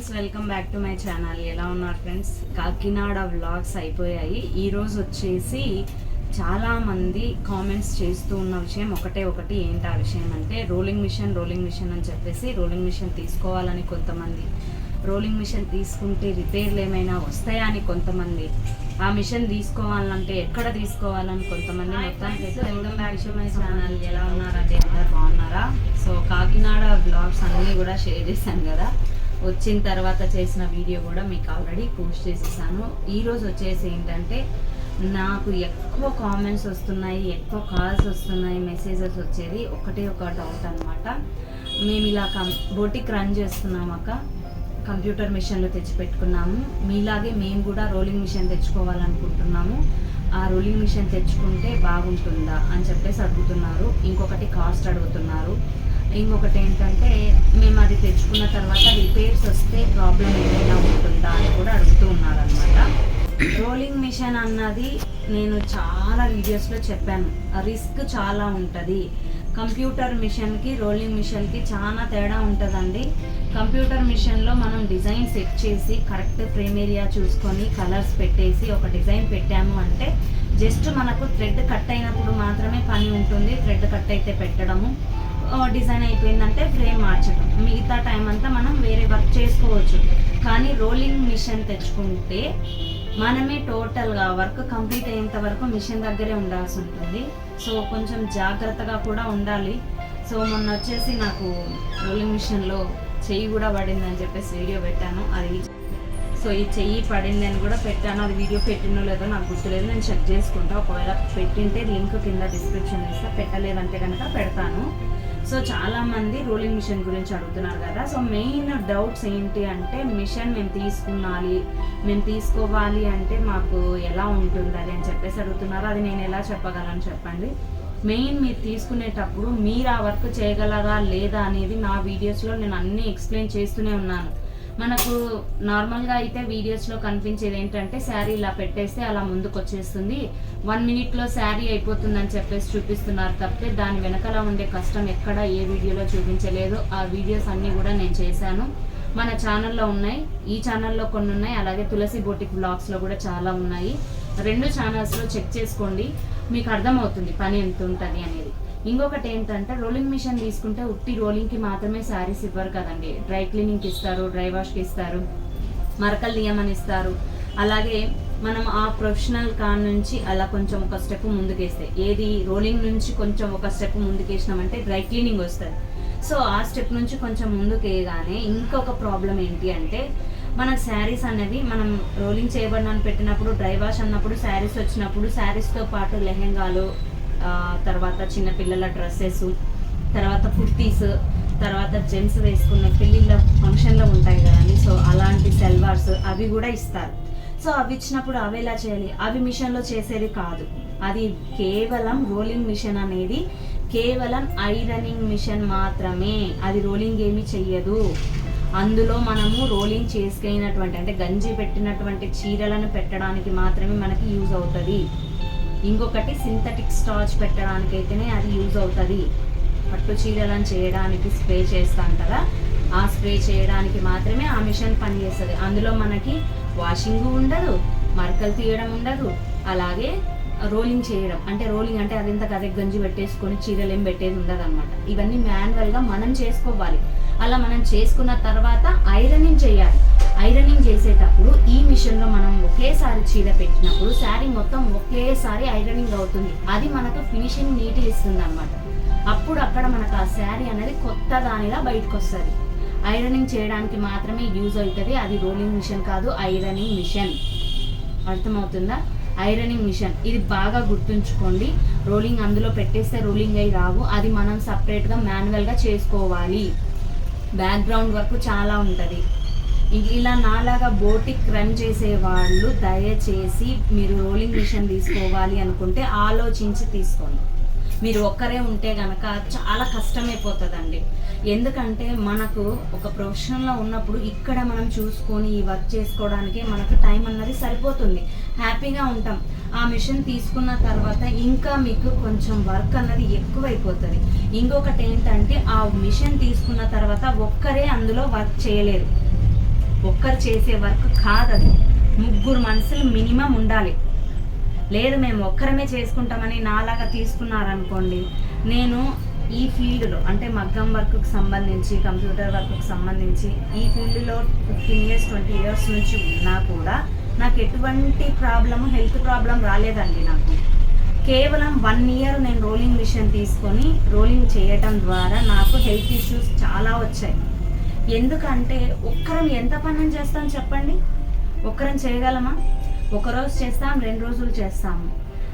Friends welcome back to my channel. ఎలా ఉన్నారు friends? Kakinada vlogs అయిపోయాయి. ఈ రోజు వచ్చేసి చాలా మంది కామెంట్స్ చేస్తూ ఉన్న విషయం ఒకటే ఒకటి. ఏంటి ఆ విషయం అంటే రోలింగ్ మిషన్ రోలింగ్ మిషన్ అని చెప్పేసి రోలింగ్ మిషన్ తీసుకోవాలని కొంతమంది. రోలింగ్ మిషన్ తీసుకుంటే రిపేర్లు ఏమైనా వస్తాయా అని కొంతమంది. ఆ మిషన్ తీసుకోవాలంటే ఎక్కడ తీసుకోవాలని కొంతమంది మొత్తానికి అయితే welcome back to my channel ఎలా ఉన్నారంటే అందరు బాగున్నారా? సో కాకినాడ బ్లాగ్స్ అన్నీ కూడా షేర్ చేశాను కదా. వచ్చిన తర్వాత చేసిన వీడియో కూడా మీకు ఆల్రెడీ పోస్ట్ చేసేసాను. ఈరోజు వచ్చేసి ఏంటంటే నాకు ఎక్కువ కామెంట్స్ వస్తున్నాయి ఎక్కువ కాల్స్ వస్తున్నాయి మెసేజెస్ వచ్చేది ఒకటే ఒక డౌట్ అనమాట మేము ఇలా కం బోటిక్ రన్ చేస్తున్నాం అక్క. కంప్యూటర్ మిషన్లు తెచ్చిపెట్టుకున్నాము. మీలాగే మేము కూడా రోలింగ్ మిషన్ తెచ్చుకోవాలనుకుంటున్నాము. ఆ రోలింగ్ మిషన్ తెచ్చుకుంటే బాగుంటుందా అని చెప్పేసి అడుగుతున్నారు. ఇంకొకటి కాస్ట్ అడుగుతున్నారు. ఇంకొకటి ఏంటంటే తెచ్చుకున్న తర్వాత రిపేర్స్ వస్తే ప్రాబ్లం ఏమైనా ఉంటుందా అని కూడా అడుగుతూ ఉన్నారనమాట రోలింగ్ మిషన్ అన్నది నేను చాలా వీడియోస్లో చెప్పాను. రిస్క్ చాలా ఉంటుంది. కంప్యూటర్ మిషన్కి రోలింగ్ మిషన్కి చాలా తేడా ఉంటుందండి. కంప్యూటర్ మిషన్లో మనం డిజైన్ సెట్ చేసి కరెక్ట్ ఫ్రేమ్ ఏరియా చూసుకొని కలర్స్ పెట్టేసి ఒక డిజైన్ పెట్టాము అంటే జస్ట్ మనకు థ్రెడ్ కట్ అయినప్పుడు మాత్రమే పని ఉంటుంది. థ్రెడ్ కట్ అయితే పెట్టడము. డిజైన్ అయిపోయిందంటే ఫ్రేమ్ మార్చడం మిగతా టైం అంతా మనం వేరే వర్క్ చేసుకోవచ్చు. కానీ రోలింగ్ మిషన్ తెచ్చుకుంటే మనమే టోటల్గా వర్క్ కంప్లీట్ అయ్యేంత వరకు మిషన్ దగ్గరే ఉండాల్సి ఉంటుంది. సో కొంచెం జాగ్రత్తగా కూడా ఉండాలి. సో మొన్న వచ్చేసి నాకు రోలింగ్ మిషన్లో చెయ్యి కూడా పడిందని చెప్పేసి వీడియో పెట్టాను. అది సో ఈ చెయ్యి పడింది అని కూడా పెట్టాను. అది వీడియో పెట్టినో లేదో నాకు గుర్తులేదు. నేను చెక్ చేసుకుంటా. ఒకవేళ పెట్టింటే లింక్ కింద డిస్క్రిప్షన్ ఇస్తా. పెట్టలేదంటే కనుక పెడతాను. సో చాలా మంది రోలింగ్ మిషన్ గురించి అడుగుతున్నారు కదా. సో మెయిన్ డౌట్స్ ఏంటి అంటే మిషన్ మేము తీసుకున్నాలి మేము తీసుకోవాలి అంటే మాకు ఎలా ఉంటుంది అది అని చెప్పేసి అడుగుతున్నారు. అది నేను ఎలా చెప్పగలను చెప్పండి? మెయిన్ మీరు తీసుకునేటప్పుడు మీరు ఆ వర్క్ చేయగలరా లేదా అనేది నా వీడియోస్లో నేను అన్నీ ఎక్స్ప్లెయిన్ చేస్తూనే ఉన్నాను. మనకు నార్మల్గా అయితే వీడియోస్లో కనిపించేది ఏంటంటే శారీ ఇలా పెట్టేస్తే అలా ముందుకు వచ్చేస్తుంది వన్ మినిట్లో శారీ అయిపోతుందని చెప్పేసి చూపిస్తున్నారు తప్పితే దాని వెనకాల ఉండే కష్టం ఎక్కడ ఏ వీడియోలో చూపించలేదు. ఆ వీడియోస్ అన్నీ కూడా నేను చేశాను. మన ఛానల్లో ఉన్నాయి. ఈ ఛానల్లో కొన్ని ఉన్నాయి. అలాగే తులసి బోటిక్ బ్లాగ్స్లో కూడా చాలా ఉన్నాయి. రెండు ఛానల్స్లో చెక్ చేసుకోండి. మీకు అర్థమవుతుంది పని ఎంత ఉంటుంది అని ఇంకొకటి ఏంటంటే రోలింగ్ మిషన్ తీసుకుంటే ఉట్టి రోలింగ్కి మాత్రమే శారీస్ ఇవ్వరు కదండి. డ్రై క్లీనింగ్కి ఇస్తారు డ్రై వాష్కి ఇస్తారు మరకలు తీయమని ఇస్తారు. అలాగే మనం ఆ ప్రొఫెషనల్ కాన్ నుంచి అలా కొంచెం ఒక స్టెప్ ముందుకేస్తే ఏది రోలింగ్ నుంచి కొంచెం ఒక స్టెప్ ముందుకేసినామంటే డ్రై క్లీనింగ్ వస్తుంది. సో ఆ స్టెప్ నుంచి కొంచెం ముందుకేయగానే ఇంకొక ప్రాబ్లం ఏంటి అంటే మన శారీస్ అనేది మనం రోలింగ్ చేయబడిన పెట్టినప్పుడు డ్రై వాష్ అన్నప్పుడు శారీస్ వచ్చినప్పుడు శారీస్తో పాటు లెహెంగాలు తర్వాత చిన్నపిల్లల డ్రెస్సెస్ తర్వాత కుర్తీస్ తర్వాత జెంట్స్ వేసుకున్న పెళ్ళిళ్ళ ఫంక్షన్లో ఉంటాయి కదండి సో అలాంటి సెల్వార్స్ అవి కూడా ఇస్తారు. సో అవి ఇచ్చినప్పుడు అవి ఎలా చేయాలి? అవి మిషన్లో చేసేది కాదు. అది కేవలం రోలింగ్ మిషన్ అనేది కేవలం ఐరనింగ్ మిషన్ మాత్రమే. అది రోలింగ్ ఏమీ చెయ్యదు. అందులో మనము రోలింగ్ చేసుకైనటువంటి అంటే గంజి పెట్టినటువంటి చీరలను పెట్టడానికి మాత్రమే మనకి యూజ్ అవుతుంది. ఇంకొకటి సింథటిక్ స్టార్చ్ పెట్టడానికి అయితేనే అది యూజ్ అవుతుంది. పట్టు చీరలను చేయడానికి స్ప్రే చేస్తాం కదా ఆ స్ప్రే చేయడానికి మాత్రమే ఆ మిషన్ పనిచేస్తుంది. అందులో మనకి వాషింగ్ ఉండదు మరకలు తీయడం ఉండదు అలాగే రోలింగ్ చేయడం. అంటే రోలింగ్ అంటే అదింత కదే గంజి పెట్టేసుకొని చీరలు ఏం పెట్టేది ఉండదు అనమాట ఇవన్నీ మాన్యువల్గా మనం చేసుకోవాలి. అలా మనం చేసుకున్న తర్వాత ఐరనింగ్ చేయాలి. ఐరనింగ్ చేసేటప్పుడు ఈ మిషన్లో మనం ఒకేసారి చీర పెట్టినప్పుడు శారీ మొత్తం ఒకేసారి ఐరనింగ్ అవుతుంది. అది మనకు ఫినిషింగ్ నీట్గా ఇస్తుంది అనమాట అప్పుడు అక్కడ మనకు ఆ శారీ అనేది కొత్త దానిలా బయటకు వస్తుంది ఐరనింగ్ చేయడానికి మాత్రమే యూజ్ అవుతుంది. అది రోలింగ్ మిషన్ కాదు ఐరనింగ్ మిషన్. అర్థమవుతుందా? Ironing machine. ఇది బాగా గుర్తుంచుకోండి. రోలింగ్ అందులో పెట్టేస్తే రోలింగ్ అయి రావు. అది మనం సపరేట్గా మాన్యువల్గా చేసుకోవాలి. బ్యాక్గ్రౌండ్ వర్క్ చాలా ఉంటుంది. ఇలా నాలాగా బోటిక్ రన్ చేసే వాళ్ళు దయచేసి మీరు రోలింగ్ మిషన్ తీసుకోవాలి అనుకుంటే ఆలోచించి తీసుకోండి. మీరు ఒక్కరే ఉంటే కనుక చాలా కష్టమైపోతుందండి. ఎందుకంటే మనకు ఒక ప్రొఫెషన్లో ఉన్నప్పుడు ఇక్కడ మనం చూసుకొని ఈ వర్క్ చేసుకోవడానికి మనకు టైం అన్నది సరిపోతుంది. హ్యాపీగా ఉంటాం. ఆ మిషన్ తీసుకున్న తర్వాత ఇంకా మీకు కొంచెం వర్క్ అన్నది ఎక్కువైపోతుంది. ఇంకొకటి ఏంటంటే ఆ మిషన్ తీసుకున్న తర్వాత ఒక్కరే అందులో వర్క్ చేయలేరు. ఒక్కరు చేసే వర్క్ కాదది. ముగ్గురు మనుషులు మినిమం ఉండాలి. లేదు మేము ఒక్కరమే చేసుకుంటామని నాలాగా తీసుకున్నారనుకోండి నేను ఈ ఫీల్డ్లో అంటే మగ్గం వర్క్కి సంబంధించి కంప్యూటర్ వర్క్కి సంబంధించి ఈ ఫీల్డ్లో ఫిఫ్టీన్ ఇయర్స్ ట్వంటీ ఇయర్స్ నుంచి ఉన్నా కూడా నాకు ఎటువంటి ప్రాబ్లము హెల్త్ ప్రాబ్లం రాలేదండి నాకు. కేవలం వన్ ఇయర్ నేను రోలింగ్ మిషన్ తీసుకొని రోలింగ్ చేయటం ద్వారా నాకు హెల్త్ ఇష్యూస్ చాలా వచ్చాయి. ఎందుకంటే ఒక్కరం ఎంత పని చేస్తాం చెప్పండి? ఒక్కరం చేయగలమా? ఒకరోజు చేస్తాం రెండు రోజులు చేస్తాము.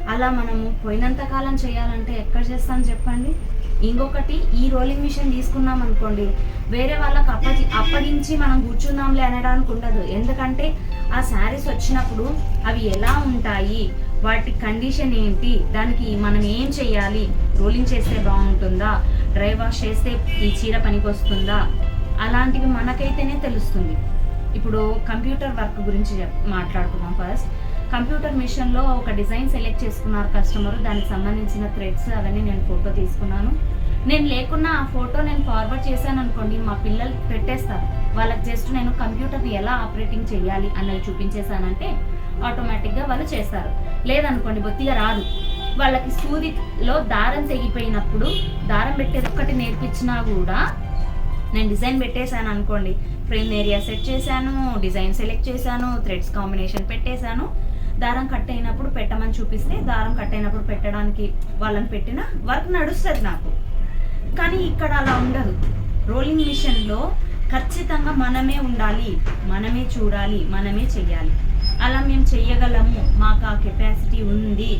అలా మనము పోయినంత కాలం చేయాలంటే ఎక్కడ చేస్తాం చెప్పండి? ఇంకొకటి ఈ రోలింగ్ మిషన్ తీసుకున్నాం అనుకోండి వేరే వాళ్ళకి అప్పగి అప్పగించి మనం కూర్చుందాంలే అనడానికి ఉండదు. ఎందుకంటే ఆ శారీస్ వచ్చినప్పుడు అవి ఎలా ఉంటాయి? వాటి కండిషన్ ఏంటి? దానికి మనం ఏం చేయాలి? రోలింగ్ చేస్తే బాగుంటుందా? డ్రై వాష్ చేస్తే ఈ చీర పనికి వస్తుందా అలాంటివి మనకైతేనే తెలుస్తుంది. ఇప్పుడు కంప్యూటర్ వర్క్ గురించి చెప్- మాట్లాడుకుందాం ఫస్ట్. కంప్యూటర్ మిషన్లో ఒక డిజైన్ సెలెక్ట్ చేసుకున్నారు కస్టమర్. దానికి సంబంధించిన థ్రెడ్స్ అవన్నీ నేను ఫోటో తీసుకున్నాను. నేను లేకున్నా ఆ ఫోటో నేను ఫార్వర్డ్ చేశాను అనుకోండి మా పిల్లలు పెట్టేస్తారు. వాళ్ళకి జస్ట్ నేను కంప్యూటర్ని ఎలా ఆపరేటింగ్ చేయాలి అన్నది చూపించేశానంటే ఆటోమేటిక్గా వాళ్ళు చేస్తారు. లేదనుకోండి బొత్తిగా రాదు. వాళ్ళకి సూదిలో దారం తెగిపోయినప్పుడు దారం పెట్టేది ఒక్కటి నేర్పించినా కూడా నేను డిజైన్ పెట్టేశాను అనుకోండి. ఫ్రేమ్ ఏరియా సెట్ చేశాను డిజైన్ సెలెక్ట్ చేశాను థ్రెడ్స్ కాంబినేషన్ పెట్టేశాను. దారం కట్ అయినప్పుడు పెట్టమని చూపిస్తే దారం కట్ అయినప్పుడు పెట్టడానికి వాళ్ళని పెట్టిన వర్క్ నడుస్తుంది నాకు. కానీ ఇక్కడ అలా ఉండదు. రోలింగ్ మిషన్లో ఖచ్చితంగా మనమే ఉండాలి మనమే చూడాలి మనమే చెయ్యాలి. అలా మేము చెయ్యగలము. మాకు ఆ కెపాసిటీ ఉంది.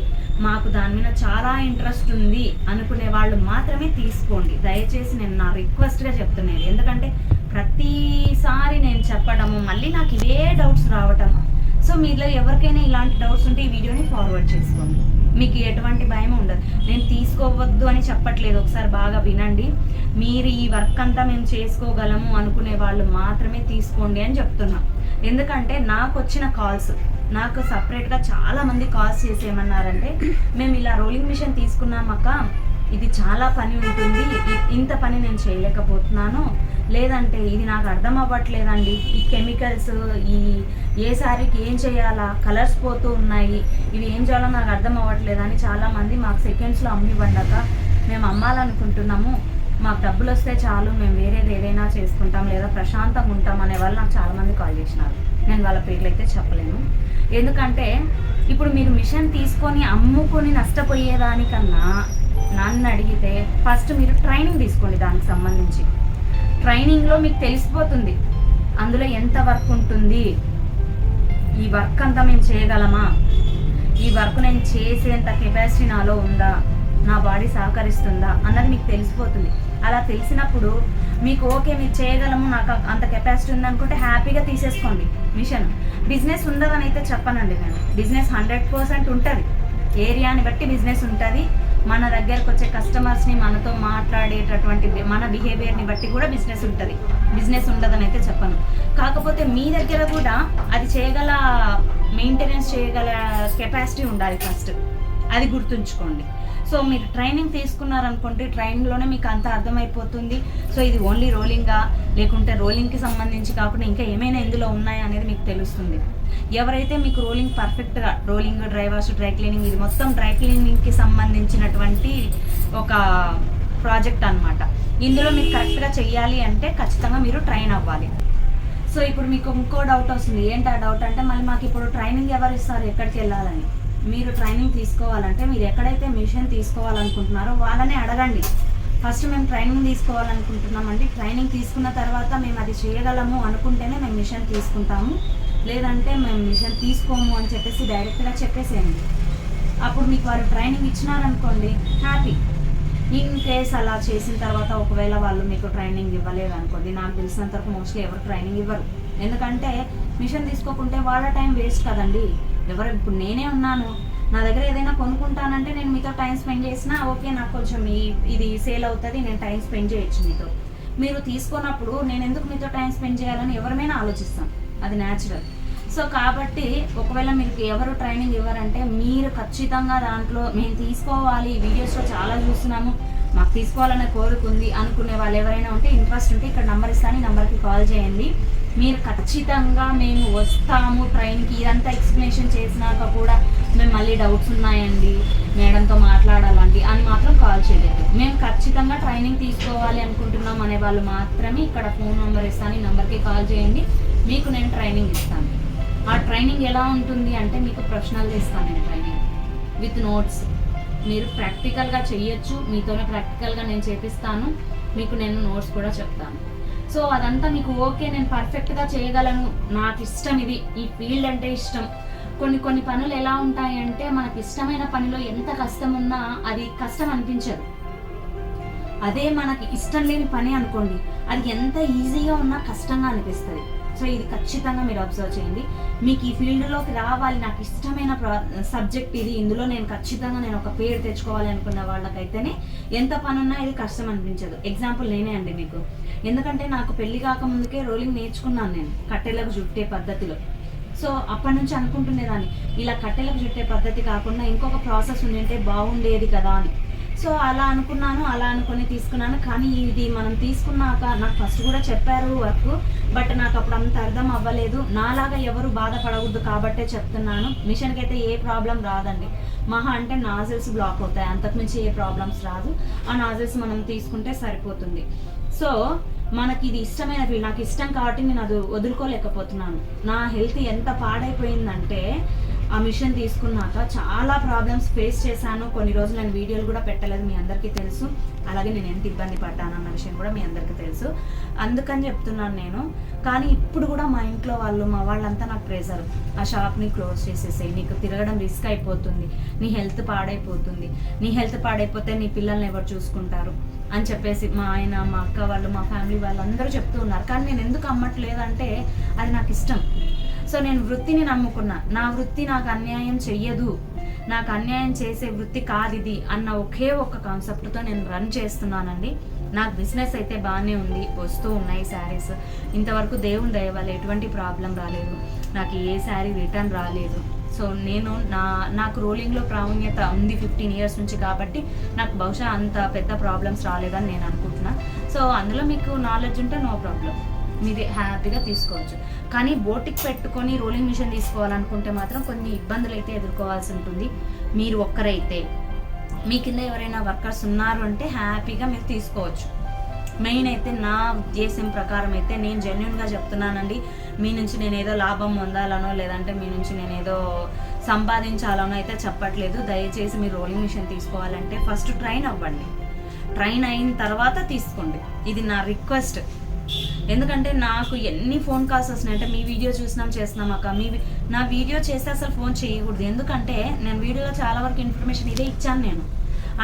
మాకు దాని మీద చాలా ఇంట్రెస్ట్ ఉంది. అనుకునే వాళ్ళు మాత్రమే తీసుకోండి. దయచేసి నేను నా రిక్వెస్ట్గా చెప్తున్నాను ఎందుకంటే ప్రతిసారి నేను చెప్పడము మళ్ళీ నాకు ఇవే డౌట్స్ రావటం. సో మీలో ఎవరికైనా ఇలాంటి డౌట్స్ ఉంటే ఈ వీడియోని ఫార్వర్డ్ చేసుకోండి. మీకు ఎటువంటి భయం ఉండదు. నేను తీసుకోవద్దు అని చెప్పట్లేదు. ఒకసారి బాగా వినండి. మీరు ఈ వర్క్ అంతా మేము చేసుకోగలము అనుకునే వాళ్ళు మాత్రమే తీసుకోండి అని చెప్తున్నాం. ఎందుకంటే నాకు వచ్చిన కాల్స్ నాకు సపరేట్గా చాలామంది కాల్స్ చేసి ఏమన్నారంటే మేము ఇలా రోలింగ్ మిషన్ తీసుకున్నామక్క ఇది చాలా పని ఉంటుంది. ఇ- ఇంత పని నేను చేయలేకపోతున్నాను. లేదంటే ఇది నాకు అర్థం అవ్వట్లేదండి. ఈ కెమికల్స్ ఈ ఏ సారీకి ఏం చేయాలా? కలర్స్ పోతూ ఉన్నాయి. ఇవి ఏం చేయాలో నాకు అర్థం అవ్వట్లేదని చాలామంది మాకు సెకండ్స్లో అమ్మి పండక మేము అమ్మాలనుకుంటున్నాము. మాకు డబ్బులు వస్తే చాలు మేము వేరేది ఏదైనా చేసుకుంటాం లేదా ప్రశాంతంగా ఉంటాం అనే వాళ్ళు నాకు చాలామంది కాల్ చేసినారు. నేను వాళ్ళ పేర్లు అయితే చెప్పలేను. ఎందుకంటే ఇప్పుడు మీరు మిషన్ తీసుకొని అమ్ముకొని నష్టపోయేదానికన్నా నన్ను అడిగితే ఫస్ట్ మీరు ట్రైనింగ్ తీసుకోండి దానికి సంబంధించి. ట్రైనింగ్లో మీకు తెలిసిపోతుంది అందులో ఎంత వర్క్ ఉంటుంది ఈ వర్క్ అంతా మేము చేయగలమా ఈ వర్క్ నేను చేసేంత కెపాసిటీ నాలో ఉందా నా బాడీ సహకరిస్తుందా అన్నది మీకు తెలిసిపోతుంది. అలా తెలిసినప్పుడు మీకు ఓకే మీరు చేయగలము నాకు అంత కెపాసిటీ ఉంది అనుకుంటే హ్యాపీగా తీసేసుకోండి. మిషన్. బిజినెస్ ఉండదని అయితే చెప్పనండి నేను. బిజినెస్ హండ్రెడ్ పర్సెంట్ ఉంటుంది. ఏరియాని బట్టి బిజినెస్ ఉంటుంది. మన దగ్గరకు వచ్చే కస్టమర్స్ని మనతో మాట్లాడేటటువంటి మన బిహేవియర్ని బట్టి కూడా బిజినెస్ ఉంటుంది. బిజినెస్ ఉండదని అయితే చెప్పను. కాకపోతే మీ దగ్గర కూడా అది చేయగల మెయింటెనెన్స్ చేయగల కెపాసిటీ ఉండాలి ఫస్ట్. అది గుర్తుంచుకోండి. సో మీరు ట్రైనింగ్ తీసుకున్నారనుకోండి ట్రైనింగ్లోనే మీకు అంత అర్థమైపోతుంది. సో ఇది ఓన్లీ రోలింగా లేకుంటే రోలింగ్కి సంబంధించి కాకుండా ఇంకా ఏమైనా ఇందులో ఉన్నాయా అనేది మీకు తెలుస్తుంది. ఎవరైతే మీకు రోలింగ్ పర్ఫెక్ట్గా rolling dry wash dry cleaning ఇది మొత్తం డ్రై క్లీనింగ్కి సంబంధించినటువంటి ఒక ప్రాజెక్ట్ అన్నమాట. ఇందులో మీరు కరెక్ట్గా చెయ్యాలి అంటే ఖచ్చితంగా మీరు ట్రైన్ అవ్వాలి. సో ఇప్పుడు మీకు ఇంకో డౌట్ వస్తుంది. ఏంటి ఆ డౌట్ అంటే మళ్ళీ మాకు ఇప్పుడు ట్రైనింగ్ ఎవరు ఇస్తారు ఎక్కడికి వెళ్ళాలని. మీరు ట్రైనింగ్ తీసుకోవాలంటే మీరు ఎక్కడైతే మిషన్ తీసుకోవాలనుకుంటున్నారో వాళ్ళనే అడగండి. ఫస్ట్ మేము ట్రైనింగ్ తీసుకోవాలనుకుంటున్నామండి ట్రైనింగ్ తీసుకున్న తర్వాత మేము అది చేయగలము అనుకుంటేనే మేము మిషన్ తీసుకుంటాము. లేదంటే మేము మిషన్ తీసుకోము అని చెప్పేసి డైరెక్ట్గా చెప్పేసేయండి. అప్పుడు మీకు వారు ట్రైనింగ్ ఇచ్చినారనుకోండి హ్యాపీ ఇన్ కేస్ అలా చేసిన తర్వాత ఒకవేళ వాళ్ళు మీకు ట్రైనింగ్ ఇవ్వలేదు అనుకోండి నాకు తెలిసినంత వరకు మోస్ట్లీ ఎవరు ట్రైనింగ్ ఇవ్వరు. ఎందుకంటే మిషన్ తీసుకోకుంటే వాళ్ళ టైం వేస్ట్ కదండి. ఎవరు ఇప్పుడు నేనే ఉన్నాను. నా దగ్గర ఏదైనా కొనుక్కుంటానంటే నేను మీతో టైం స్పెండ్ చేసినా ఓకే నాకు కొంచెం ఈ- ఇది సేల్ అవుతుంది నేను టైం స్పెండ్ చేయొచ్చు మీతో. మీరు తీసుకున్నప్పుడు నేను ఎందుకు మీతో టైం స్పెండ్ చేయాలని ఎవరిమైనా ఆలోచిస్తాం. అది న్యాచురల్ సో కాబట్టి ఒకవేళ మీకు ఎవరు ట్రైనింగ్ ఇవ్వరంటే మీరు ఖచ్చితంగా దాంట్లో మేము తీసుకోవాలి వీడియోస్లో చాలా చూస్తున్నాము మాకు తీసుకోవాలనే కోరిక ఉంది అనుకునే వాళ్ళు ఎవరైనా ఉంటే ఇంట్రెస్ట్ ఉంటే ఇక్కడ నంబర్ ఇస్తాను ఈ నెంబర్కి కాల్ చేయండి. మీరు ఖచ్చితంగా మేము వస్తాము. ట్రైన్కి ఇదంతా ఎక్స్ప్లెనేషన్ చేసినాక కూడా మేము మళ్ళీ డౌట్స్ ఉన్నాయండి. మేడంతో మాట్లాడాలండి అని మాత్రం కాల్ చేయలేదు. మేము ఖచ్చితంగా ట్రైనింగ్ తీసుకోవాలి అనుకుంటున్నాం అనే వాళ్ళు మాత్రమే ఇక్కడ ఫోన్ నెంబర్ ఇస్తాను. ఈ నెంబర్కి కాల్ చేయండి. మీకు నేను ట్రైనింగ్ ఇస్తాను. ఆ ట్రైనింగ్ ఎలా ఉంటుంది అంటే మీకు ప్రశ్నలు ఇస్తాను నేను ట్రైనింగ్. With notes. మీరు ప్రాక్టికల్గా చెయ్యొచ్చు. మీతోనే ప్రాక్టికల్గా నేను చేపిస్తాను. మీకు నేను నోట్స్ కూడా చెప్తాను. సో అదంతా మీకు ఓకే నేను పర్ఫెక్ట్గా చేయగలను. నాకు ఇష్టం ఇది. ఈ ఫీల్డ్ అంటే ఇష్టం. కొన్ని కొన్ని పనులు ఎలా ఉంటాయంటే మనకి ఇష్టమైన పనిలో ఎంత కష్టం ఉన్నా అది కష్టం అనిపించదు. అదే మనకి ఇష్టం లేని పని అనుకోండి అది ఎంత ఈజీగా ఉన్నా కష్టంగా అనిపిస్తుంది. సో ఇది ఖచ్చితంగా మీరు అబ్జర్వ్ చేయండి. మీకు ఈ ఫీల్డ్లోకి రావాలి నాకు ఇష్టమైన సబ్జెక్ట్ ఇది ఇందులో నేను ఖచ్చితంగా నేను ఒక పేరు తెచ్చుకోవాలి అనుకున్న వాళ్ళకైతేనే ఎంత పని ఉన్నా ఇది కష్టం అనిపించదు. ఎగ్జాంపుల్ నేనే అండి మీకు. ఎందుకంటే నాకు పెళ్ళి కాకముందుకే రోలింగ్ నేర్చుకున్నాను నేను కట్టెలకు చుట్టే పద్ధతిలో. సో అప్పటి నుంచి అనుకుంటునేదాన్ని. ఇలా కట్టెలకు చుట్టే పద్ధతి కాకుండా ఇంకొక ప్రాసెస్ ఉండింటే బాగుండేది కదా అని. సో అలా అనుకున్నాను అలా అనుకుని తీసుకున్నాను. కానీ ఇది మనం తీసుకున్నాక నాకు ఫస్ట్ కూడా చెప్పారు వర్క్. బట్ నాకు అప్పుడు అంత అర్థం అవ్వలేదు. నాలాగా ఎవరు బాధపడవద్దు కాబట్టే చెప్తున్నాను. మిషన్కి అయితే ఏ ప్రాబ్లం రాదండి. మహా అంటే నాజిల్స్ బ్లాక్ అవుతాయి. అంతకుమించి ఏ ప్రాబ్లమ్స్ రాదు. ఆ నాజిల్స్ మనం తీసుకుంటే సరిపోతుంది. సో మనకి ఇది ఇష్టమైన ఫీల్డ్ నాకు ఇష్టం కాబట్టి నేను అది వదులుకోలేకపోతున్నాను. నా హెల్త్ ఎంత పాడైపోయిందంటే ఆ మిషన్ తీసుకున్నాక చాలా ప్రాబ్లమ్స్ ఫేస్ చేశాను. కొన్ని రోజులు నేను వీడియోలు కూడా పెట్టలేదు మీ అందరికీ తెలుసు. అలాగే నేను ఎంత ఇబ్బంది పడ్డాను అన్న విషయం కూడా మీ అందరికీ తెలుసు. అందుకని చెప్తున్నాను నేను. కానీ ఇప్పుడు కూడా మా ఇంట్లో వాళ్ళు మా వాళ్ళంతా నాకు ప్రెజర్ ఆ షాప్ని క్లోజ్ చేసేసాయి నీకు తిరగడం రిస్క్ అయిపోతుంది. నీ హెల్త్ పాడైపోతుంది. నీ హెల్త్ పాడైపోతే నీ పిల్లల్ని ఎవరు చూసుకుంటారు? అని చెప్పేసి మా ఆయన మా అక్క వాళ్ళు మా ఫ్యామిలీ వాళ్ళు అందరూ చెప్తూ ఉన్నారు. కానీ నేను ఎందుకు అమ్మట్లేదంటే అది నాకు ఇష్టం. సో నేను వృత్తిని నమ్ముకున్నా. నా వృత్తి నాకు అన్యాయం చెయ్యదు. నాకు అన్యాయం చేసే వృత్తి కాదు ఇది అన్న ఒకే ఒక్క కాన్సెప్ట్తో నేను రన్ చేస్తున్నానండి. నాకు బిజినెస్ అయితే బాగానే ఉంది. వస్తూ ఉన్నాయి శారీస్ ఇంతవరకు దేవుని దయ వల్ల ఎటువంటి ప్రాబ్లం రాలేదు. నాకు ఏ శారీ రిటర్న్ రాలేదు. సో నేను నా నాకు రోలింగ్లో ప్రావీణ్యత ఉంది ఫిఫ్టీన్ ఇయర్స్ నుంచి కాబట్టి నాకు బహుశా అంత పెద్ద ప్రాబ్లమ్స్ రాలేదని నేను అనుకుంటున్నా. సో అందులో మీకు నాలెడ్జ్ ఉంటే నో ప్రాబ్లం మీది హ్యాపీగా తీసుకోవచ్చు. కానీ బోటిక్ పెట్టుకొని రోలింగ్ మిషన్ తీసుకోవాలనుకుంటే మాత్రం కొన్ని ఇబ్బందులు అయితే ఎదుర్కోవాల్సి ఉంటుంది. మీరు ఒక్కరైతే మీ కింద ఎవరైనా వర్కర్స్ ఉన్నారు అంటే హ్యాపీగా మీరు తీసుకోవచ్చు. మెయిన్ అయితే నా ఉద్దేశం ప్రకారం అయితే నేను జెన్యున్గా చెప్తున్నానండి. మీ నుంచి నేను ఏదో లాభం పొందాలనో లేదంటే మీ నుంచి నేను ఏదో సంపాదించాలనో అయితే చెప్పట్లేదు. దయచేసి మీరు రోలింగ్ మిషన్ తీసుకోవాలంటే ఫస్ట్ ట్రైన్ అవ్వండి. ట్రైన్ అయిన తర్వాత తీసుకోండి. ఇది నా రిక్వెస్ట్. ఎందుకంటే నాకు ఎన్ని ఫోన్ కాల్స్ వస్తున్నాయి అంటే మీ వీడియో చూసినాం చేస్తున్నాం అక్క. మీ నా వీడియో చేస్తే అసలు ఫోన్ చేయకూడదు. ఎందుకంటే నేను వీడియోలో చాలా వరకు ఇన్ఫర్మేషన్ ఇదే ఇచ్చాను నేను.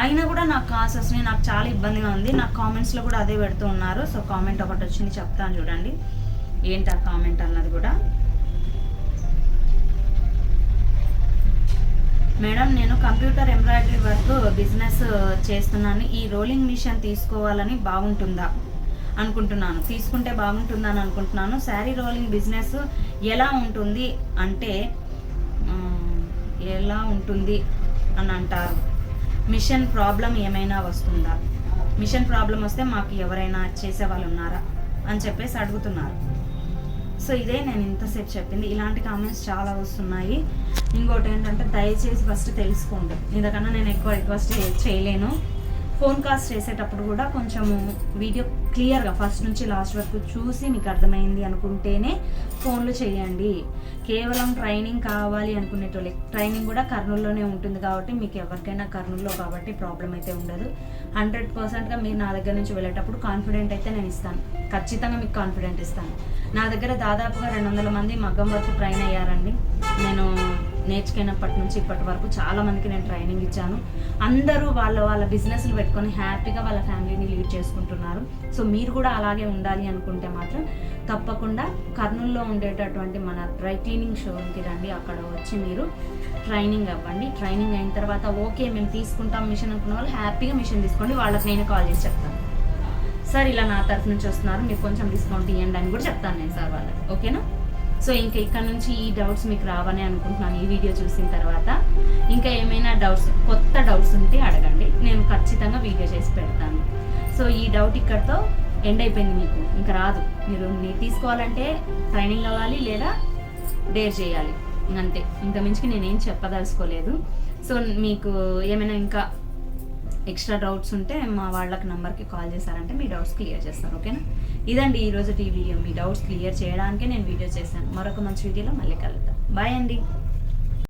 అయినా కూడా నాకు కాల్స్ వస్తున్నాయి. నాకు చాలా ఇబ్బందిగా ఉంది. నాకు కామెంట్స్లో కూడా అదే పెడుతూ ఉన్నారు. సో కామెంట్ ఒకటి వచ్చింది చెప్తాను చూడండి. ఏంటి ఆ కామెంట్ అన్నది కూడా. మేడం నేను కంప్యూటర్ ఎంబ్రాయిడరీ వర్క్ బిజినెస్ చేస్తున్నాను. ఈ రోలింగ్ మిషన్ తీసుకోవాలని బాగుంటుందా అనుకుంటున్నాను. తీసుకుంటే బాగుంటుందని అనుకుంటున్నాను. శారీ రోలింగ్ బిజినెస్ ఎలా ఉంటుంది అంటే ఎలా ఉంటుంది అని అంటారు. మిషన్ ప్రాబ్లం ఏమైనా వస్తుందా? మిషన్ ప్రాబ్లం వస్తే మాకు ఎవరైనా చేసే వాళ్ళు ఉన్నారా? అని చెప్పేసి అడుగుతున్నారు. సో ఇదే నేను ఇంతసేపు చెప్పింది. ఇలాంటి కామెంట్స్ చాలా వస్తున్నాయి. ఇంకోటి ఏంటంటే దయచేసి ఫస్ట్ తెలుసుకోండి. ఇంతకన్నా నేను ఎక్కువ రిక్వెస్ట్ చేయలేను. ఫోన్ కాస్ట్ చేసేటప్పుడు కూడా కొంచెము వీడియో క్లియర్గా ఫస్ట్ నుంచి లాస్ట్ వరకు చూసి మీకు అర్థమైంది అనుకుంటేనే ఫోన్లు చేయండి. కేవలం ట్రైనింగ్ కావాలి అనుకునేటోళ్ళే. ట్రైనింగ్ కూడా కర్నూలులోనే ఉంటుంది కాబట్టి మీకు ఎవరికైనా కర్నూలులో కాబట్టి ప్రాబ్లం అయితే ఉండదు. హండ్రెడ్ పర్సెంట్గా మీరు నా దగ్గర నుంచి వెళ్ళేటప్పుడు కాన్ఫిడెంట్ అయితే నేను ఇస్తాను. ఖచ్చితంగా మీకు కాన్ఫిడెంట్ ఇస్తాను. నా దగ్గర దాదాపుగా రెండు వందల మంది మగ్గం వరకు ట్రైన్ అయ్యారండి. నేను నేర్చుకున్నప్పటి నుంచి ఇప్పటి వరకు చాలా మందికి నేను ట్రైనింగ్ ఇచ్చాను. అందరూ వాళ్ళ వాళ్ళ బిజినెస్లు పెట్టుకొని హ్యాపీగా వాళ్ళ ఫ్యామిలీని లీడ్ చేసుకుంటున్నారు. సో మీరు కూడా అలాగే ఉండాలి అనుకుంటే మాత్రం తప్పకుండా కర్నూలులో ఉండేటటువంటి మన డ్రై క్లీనింగ్ షోరూమ్కి రండి. అక్కడ వచ్చి మీరు ట్రైనింగ్ అవ్వండి. ట్రైనింగ్ అయిన తర్వాత ఓకే మేము తీసుకుంటాం మిషన్ అనుకున్న వాళ్ళు హ్యాపీగా మిషన్ తీసుకోండి. వాళ్ళకి నేను కాల్ చేసి చెప్తాను సార్ ఇలా నా తరఫు నుంచి వస్తున్నారు. మీరు కొంచెం డిస్కౌంట్ ఇవ్వండి అని కూడా చెప్తాను నేను సార్ వాళ్ళకి. ఓకేనా సో ఇంకా ఇక్కడ నుంచి ఈ డౌట్స్ మీకు రావని అనుకుంటున్నాను ఈ వీడియో చూసిన తర్వాత. ఇంకా ఏమైనా డౌట్స్ కొత్త డౌట్స్ ఉంటే అడగండి. నేను ఖచ్చితంగా వీడియో చేసి పెడతాను. సో ఈ డౌట్ ఇక్కడతో ఎండ్ అయిపోయింది మీకు. ఇంకా రాదు. మీరు తీసుకోవాలంటే ట్రైనింగ్ అవ్వాలి లేదా డేర్ చేయాలి. అంతే. ఇంకా మించి నేనేం చెప్పదలుచుకోలేదు. సో మీకు ఏమైనా ఇంకా ఎక్స్ట్రా డౌట్స్ ఉంటే మా వాళ్ళకి నంబర్కి కాల్ చేశారంటే మీ డౌట్స్ క్లియర్ చేస్తారు ఓకేనా? ఇదండి ఈరోజు ఈ వీడియో మీ డౌట్స్ క్లియర్ చేయడానికే నేను వీడియో చేశాను. మరొక మంచి వీడియోలో మళ్ళీ కలుద్దాం. బాయ్ అండి.